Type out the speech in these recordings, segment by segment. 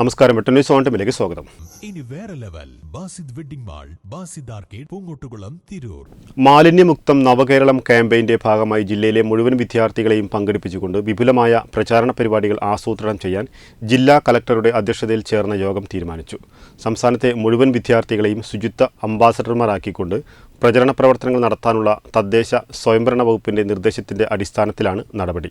നമസ്കാരം. ന്യൂസ് സ്വാഗതം. ഇനി വേറെ level. Basid wedding mall Basid arcade Poongottukulam Tirur. മാലിന്യമുക്തം നവകേരളം ക്യാമ്പയിന്റെ ഭാഗമായി ജില്ലയിലെ മുഴുവൻ വിദ്യാർത്ഥികളെയും പങ്കെടുപ്പിച്ചുകൊണ്ട് വിപുലമായ പ്രചാരണ പരിപാടികൾ ആസൂത്രണം ചെയ്യാൻ ജില്ലാ കലക്ടറുടെ അധ്യക്ഷതയിൽ ചേർന്ന യോഗം തീരുമാനിച്ചു. സംസ്ഥാനത്തെ മുഴുവൻ വിദ്യാർത്ഥികളെയും ശുചിത്വ അംബാസഡർമാരാക്കിക്കൊണ്ട് പ്രചരണ പ്രവർത്തനങ്ങൾ നടത്താനുള്ള തദ്ദേശ സ്വയംഭരണ വകുപ്പിന്റെ നിർദ്ദേശത്തിന്റെ അടിസ്ഥാനത്തിലാണ് നടപടി.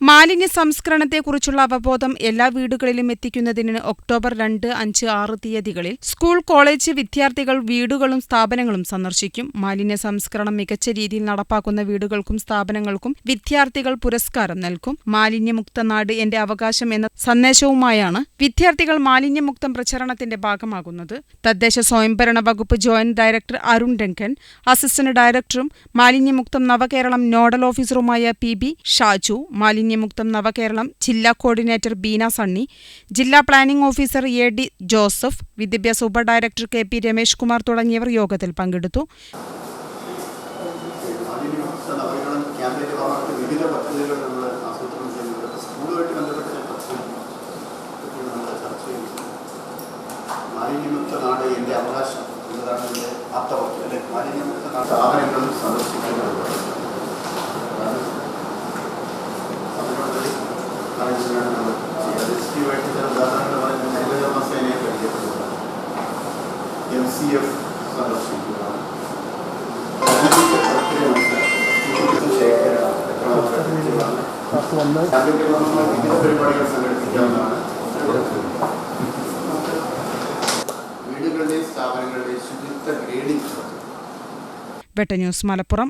മാലിന്യ സംസ്കരണത്തെക്കുറിച്ചുള്ള അവബോധം എല്ലാ വീടുകളിലും എത്തിക്കുന്നതിന് ഒക്ടോബർ രണ്ട് അഞ്ച് ആറ് തീയതികളിൽ സ്കൂൾ കോളേജ് വിദ്യാർത്ഥികൾ വീടുകളും സ്ഥാപനങ്ങളും സന്ദർശിക്കും. മാലിന്യ സംസ്കരണം മികച്ച രീതിയിൽ നടപ്പാക്കുന്ന വീടുകൾക്കും സ്ഥാപനങ്ങൾക്കും വിദ്യാർത്ഥികൾ പുരസ്കാരം നൽകും. മാലിന്യമുക്ത നാട് എന്റെ അവകാശം എന്ന സന്ദേശവുമായാണ് വിദ്യാർത്ഥികൾ മാലിന്യമുക്തം പ്രചരണത്തിന്റെ ഭാഗമാകുന്നത്. തദ്ദേശ സ്വയംഭരണ വകുപ്പ് joint director Arun Duncan assistant ഡയറക്ടറും മാലിന്യമുക്തം നവകേരളം നോഡൽ ഓഫീസറുമായ പി ബി ഷാജു മാലിന്യമുക്തം നവകേരളം ജില്ലാ കോർഡിനേറ്റർ ബീന സണ്ണി ജില്ലാ planning officer A D Joseph വിദ്യാഭ്യാസ ഉപ director K P Ramesh Kumar തുടങ്ങിയവർ യോഗത്തിൽ പങ്കെടുത്തു. മാലിന്യമുക്ത നാട് എന്റെ അവകാശം എന്നതാണ് എന്റെ ആപ്തവാക്യം. അല്ലെ? മാലിന്യമുക്ത നാട് സ്ഥാപനങ്ങളും സന്ദർശിക്കുന്നത് ശുചിത്വ ഗ്രേഡിംഗ് വെട്ട ന്യൂസ് മലപ്പുറം